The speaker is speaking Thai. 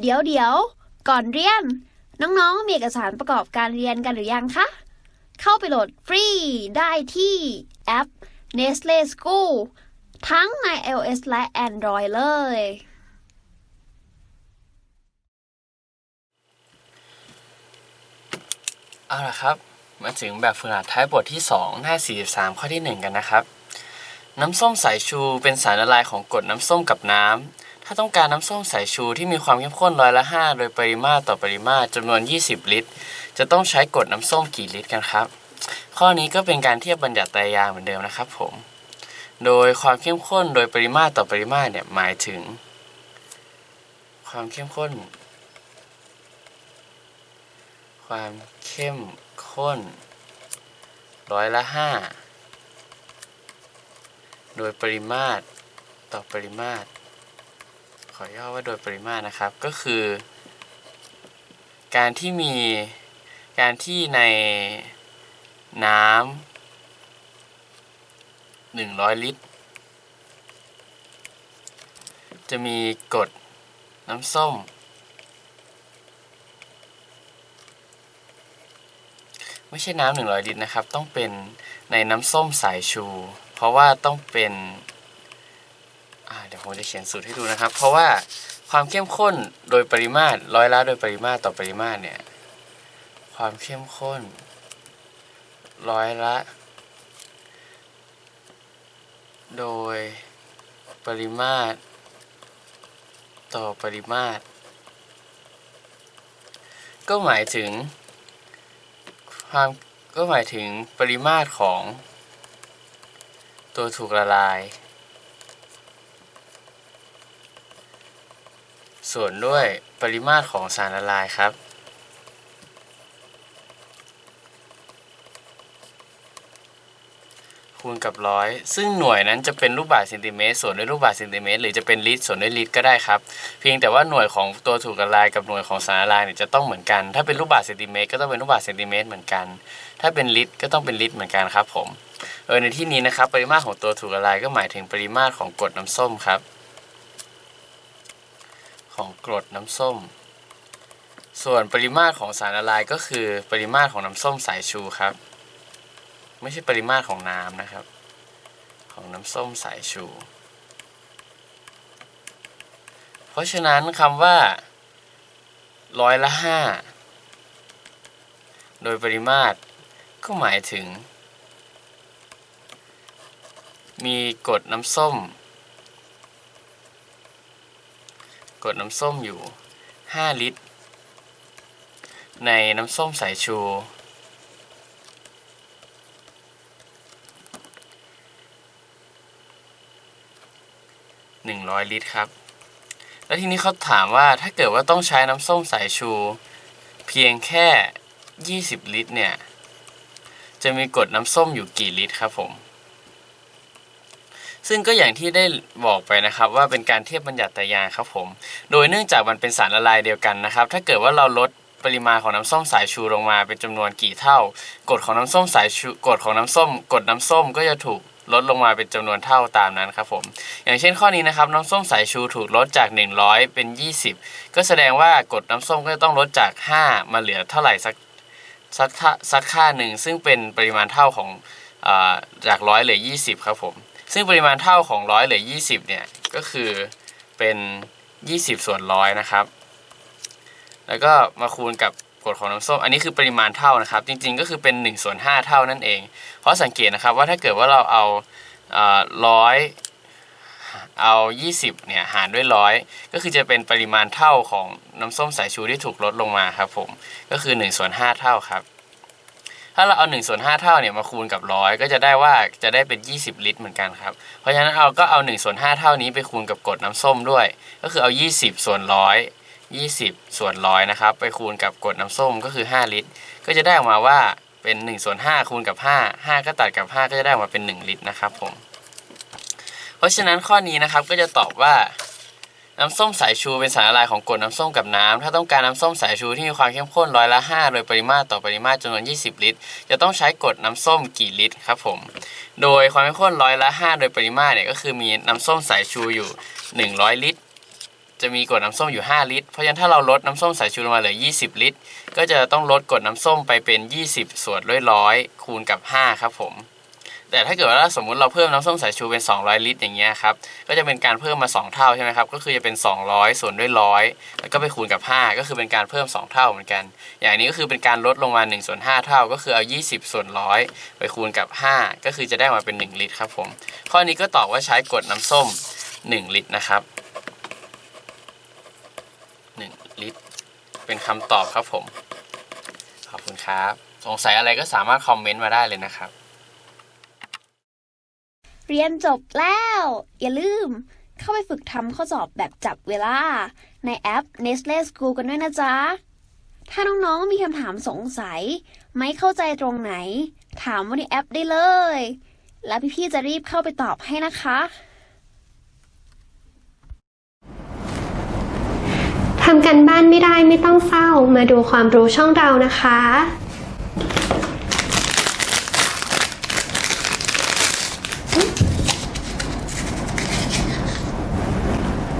เดี๋ยวเดี๋ยว ก่อนเรียน น้องๆ มีเอกสารประกอบการเรียนกันหรือยังคะ เข้าไปโหลดฟรีได้ที่แอป Nestle School ทั้งใน iOS และ Android เลย เอาละครับ มาถึงแบบฝึกหัดท้ายบทที่ 2 หน้า 43 ข้อที่ 1 กันนะครับ น้ำส้มสายชูเป็นสารละลายของกรดน้ำส้มกับน้ำ ถ้าต้องการน้ำส้มสายชูที่มีความเข้มข้นร้อยละ 5 โดยปริมาตรต่อปริมาตรจำนวน 20 ลิตร จะต้องใช้กดน้ำส้มกี่ลิตรกันครับ ข้อนี้ก็เป็นการเทียบบัญญัติไตรยางเหมือนเดิมนะครับผม โดยความเข้มข้นโดยปริมาตรต่อปริมาตรเนี่ยหมายถึง ความเข้มข้น ความเข้มข้นร้อยละห้าโดยปริมาตรต่อปริมาตร ขอย่อว่าโดยปริมาตรนะครับก็คือ การที่มีการที่ในน้ำหนึ่งร้อยลิตร จะมีกรดน้ำส้ม ไม่ใช่น้ำหนึ่งร้อยลิตรนะครับ ต้องเป็นในน้ำส้มสายชู เพราะว่าต้องเป็น เดี๋ยวผมจะเขียนสูตรให้ดูนะครับ เพราะว่าความเข้มข้นโดยปริมาตรร้อยละโดยปริมาตรต่อปริมาตรเนี่ย ความเข้มข้นร้อยละ โดยปริมาตร ต่อปริมาตร ก็หมายถึง ความก็หมายถึงปริมาตรของตัวถูกละลาย ส่วนด้วยปริมาตรของสารละลายครับ คูณกับร้อยซึ่งหน่วยนั้นจะเป็นลูกบาศก์เซนติเมตรส่วนด้วยลูกบาศก์เซนติเมตรหรือจะเป็นลิตรส่วนด้วยลิตรก็ได้ครับ เพียงแต่ว่าหน่วยของตัวถูกละลายกับหน่วยของสารละลายเนี่ยจะต้องเหมือนกัน ถ้าเป็นลูกบาศก์เซนติเมตรก็ต้องเป็นลูกบาศก์เซนติเมตรเหมือนกัน ถ้าเป็นลิตรก็ต้องเป็นลิตรเหมือนกันครับผมเออในที่นี้นะครับปริมาตรของตัวถูกละลายก็หมายถึงปริมาตรของกรดน้ำส้มครับ ของกรดน้ำส้ม ส่วนปริมาตรของสารละลายก็คือปริมาตรของน้ำส้มสายชูครับ ไม่ใช่ปริมาตรของน้ำนะครับ ของน้ำส้มสายชู เพราะฉะนั้นคำว่าร้อยละห้าโดยปริมาตรก็หมายถึง มีกรดน้ำส้ม กดน้ำส้มอยู่ 5 ลิตร ในน้ำส้มสายชู100ลิตรครับ แล้วทีนี้เขาถามว่าถ้าเกิดว่าต้องใช้น้ำส้มสายชู เพียงแค่ 20 ลิตรเนี่ย จะมีกดน้ำส้มอยู่กี่ลิตรครับผม ซึ่งก็อย่างที่ได้บอกไปนะครับว่าเป็นการเทียบบัญญัติไตรยางครับผม โดยเนื่องจากมันเป็นสารละลายเดียวกันนะครับ ถ้าเกิดว่าเราลดปริมาณของน้ำส้มสายชูลงมาเป็นจำนวนกี่เท่ากรดของน้ำส้มสายชูกรดของน้ำส้มกรดน้ำส้มก็จะถูกลดลงมาเป็นจำนวนเท่าตามนั้นครับผม อย่างเช่นข้อนี้นะครับน้ำส้มสายชูถูกลดจาก 100 เป็น 20 ก็แสดงว่ากรดน้ำส้มก็จะต้องลดจาก 5 มาเหลือเท่าไหร่สักสักสักค่าหนึ่งซึ่งเป็นปริมาณเท่าของอาจากร้อยเหลือ 20 ครับผม ซึ่งปริมาณเท่าของร้อยเหลือ20 เนี่ย ก็คือเป็น 20 ส่วนร้อยนะครับ แล้วก็มาคูณกับกรดของน้ำส้ม อันนี้คือปริมาณเท่านะครับ จริงๆ ก็คือเป็น1ส่วน5เท่านั่นเอง เพราะสังเกตนะครับว่าถ้าเกิดว่าเราเอาร้อยเอา 20 เนี่ย หารด้วยร้อยก็คือจะเป็นปริมาณเท่าของน้ำส้มสายชูที่ถูกลดลงมาครับผม ก็คือ1ส่วน5เท่าครับ ถ้าเราเอา1ส่วน5เท่าเนี่ยมาคูณกับร้อยก็จะได้ว่าจะได้เป็น 20 ลิตรเหมือนกันครับ เพราะฉะนั้นเอาก็เอา1ส่วน5เท่านี้ไปคูณกับกรดน้ำส้มด้วย ก็คือเอา 20 ส่วนร้อย20 ส่วนร้อยนะครับ ไปคูณกับกรดน้ำส้มก็คือ 5 ลิตร ก็จะได้ออกมาว่าเป็น1ส่วน5คูณกับ 5 5 ก็ตัดกับ 5 ก็จะได้ออกมาเป็น 1 ลิตรนะครับผม เพราะฉะนั้นข้อนี้นะครับก็จะตอบว่า น้ำส้มสายชูเป็นสารละลายของกรดน้ำส้มกับน้ำ ถ้าต้องการน้ำส้มสายชูที่มีความเข้มข้นร้อยละ 5 โดยปริมาตรต่อปริมาตรจำนวน 20 ลิตร จะต้องใช้กรดน้ำส้มกี่ลิตรครับผม โดยความเข้มข้นร้อยละ 5 โดยปริมาตรเนี่ยก็คือมีน้ำส้มสายชูอยู่ 100 ลิตร จะมีกรดน้ำส้มอยู่ 5 ลิตร เพราะฉะนั้นถ้าเราลดน้ำส้มสายชูลงมาเหลือ 20 ลิตร ก็จะต้องลดกรดน้ำส้มไปเป็น 20 ส่วนร้อยร้อยคูณกับ 5 ครับผม แต่ถ้าเกิดว่าสมมติเราเพิ่มน้ำส้มสายชูเป็น 200 ลิตรอย่างเงี้ยครับก็จะเป็นการเพิ่มมา 2 เท่าใช่ไหมครับก็คือจะเป็น 200 ส่วนด้วยร้อยแล้วก็ไปคูณกับ 5 ก็คือเป็นการเพิ่ม 2 เท่าเหมือนกัน อย่างนี้ก็คือเป็นการลดลงมา1ส่วน5เท่า ก็คือเอา 20 ส่วนร้อยไปคูณกับ 5 ก็คือจะได้มาเป็น 1 ลิตรครับผมข้อนี้ก็ตอบว่าใช้กดน้ำส้ม 1 ลิตรนะครับ 1 ลิตร เป็นคำตอบครับผมขอบคุณครับ สงสัยอะไรก็สามารถคอมเมนต์มาได้เลยนะครับ เรียนจบแล้ว อย่าลืม เข้าไปฝึกทำข้อสอบแบบจับเวลา ในแอป Nestle School กันด้วยนะจ๊ะ ถ้าน้องๆมีคำถามสงสัย ไม่เข้าใจตรงไหน ถามว่าในแอปได้เลย แล้วพี่ๆจะรีบเข้าไปตอบให้นะคะทำกันบ้านไม่ได้ไม่ต้องเศร้ามาดูความรู้ช่องเรานะคะ